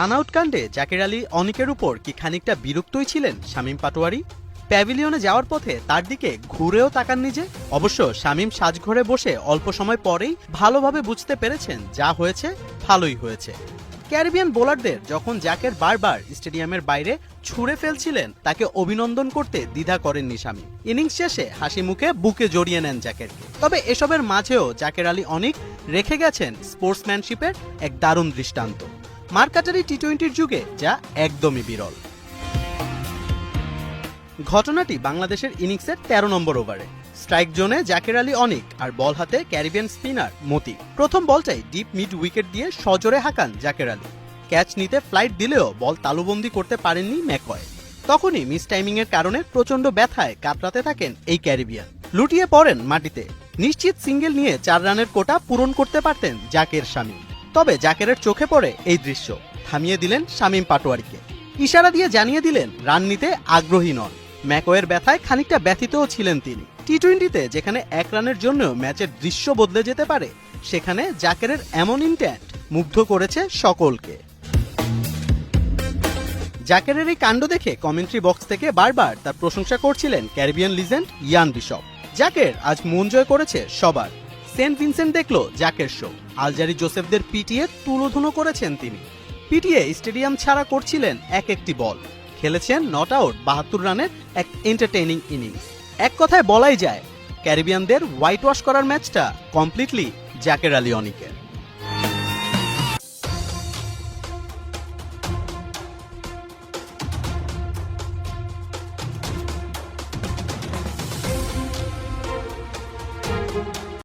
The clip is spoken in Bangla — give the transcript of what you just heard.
রান আউট কাণ্ডে জাকের আলী, অনিকের উপর কি খানিকটা বিরক্তই ছিলেন শামীম পাটোয়ারি? প্যাভিলিয়নে যাওয়ার পথে তার দিকে ঘুরেও তাকাননি যে অবশ্য শামীম সাজঘরে বসে অল্প সময় পরেই ভালোভাবে বুঝতে পেরেছেন যা হয়েছে, ভালোই হয়েছে। ক্যারিবিয়ান বোলারদের যখন জাকের বারবার স্টেডিয়ামের বাইরে ছুঁড়ে ফেলছিলেন, তাকে অভিনন্দন করতে দ্বিধা করেননি স্বামী ইনিংস শেষে হাসি মুখে বুকে জড়িয়ে নেন জাকেরকে। তবে এসবের মাঝেও জাকের আলী, অনেক রেখে গেছেন স্পোর্টসম্যানশিপের এক দারুণ দৃষ্টান্ত। মার্কাটারি টি টোয়েন্টির যুগে যা একদমই বিরল। ঘটনাটি বাংলাদেশের ইনিংসের ১৩ নম্বর ওভারে। স্ট্রাইক জোনে জাকের আলী অনিক আর বল হাতে ক্যারিবিয়ান স্পিনার মতি। প্রথম বলটাই ডিপ মিড উইকেট দিয়ে সজোরে হাঁকান জাকের আলী। ক্যাচ নিতে ফ্লাইট দিলেও বল তালুবন্দি করতে পারেননি ম্যাকয় তখনই মিস টাইমিং এর কারণে প্রচণ্ড ব্যথায় কাতরাতে থাকেন এই ক্যারিবিয়ান। লুটিয়ে পড়েন মাটিতে। নিশ্চিত সিঙ্গেল নিয়ে চার রানের কোটা পূরণ করতে পারতেন জাকের স্বামী তবে জাকেরের চোখে পড়ে এই দৃশ্য। থামিয়ে দিলেন শামীম পাটোয়ারিকে। ইশারা দিয়ে জানিয়ে দিলেন রান নিতে আগ্রহী নন। ম্যাকওয়ের ব্যথায় খানিকটা ব্যথিতও ছিলেন তিনি। টি টোয়েন্টিতে যেখানে এক রানের জন্য ম্যাচের দৃশ্য বদলে যেতে পারে, সেখানে জাকেরের এমন ইন্ট্যাক্ট মুগ্ধ করেছে সকলকে। জাকেরের এই কাণ্ড দেখে কমেন্ট্রি বক্স থেকে বারবার তার প্রশংসা করছিলেন Caribbean legend Ian Bishop. Jaker আজ মন জয় করেছে সবার। সেন্ট ভিনসেন্ট দেখল জ্যাকের শো। আলজারি জোসেফদের পিটিয়ে তুলোধুনো করেছেন তিনি। পিটিয়ে স্টেডিয়াম ছাড়া করছিলেন এক একটি বল। খেলেছেন নট আউট, বাহাত্তর রানের এক এন্টারটেইনিং ইনিংস। এক কথায় বলাই যায়, ক্যারিবিয়ানদের হোয়াইট ওয়াশ করার ম্যাচটা কমপ্লিটলি জ্যাকের আলী অনিকের।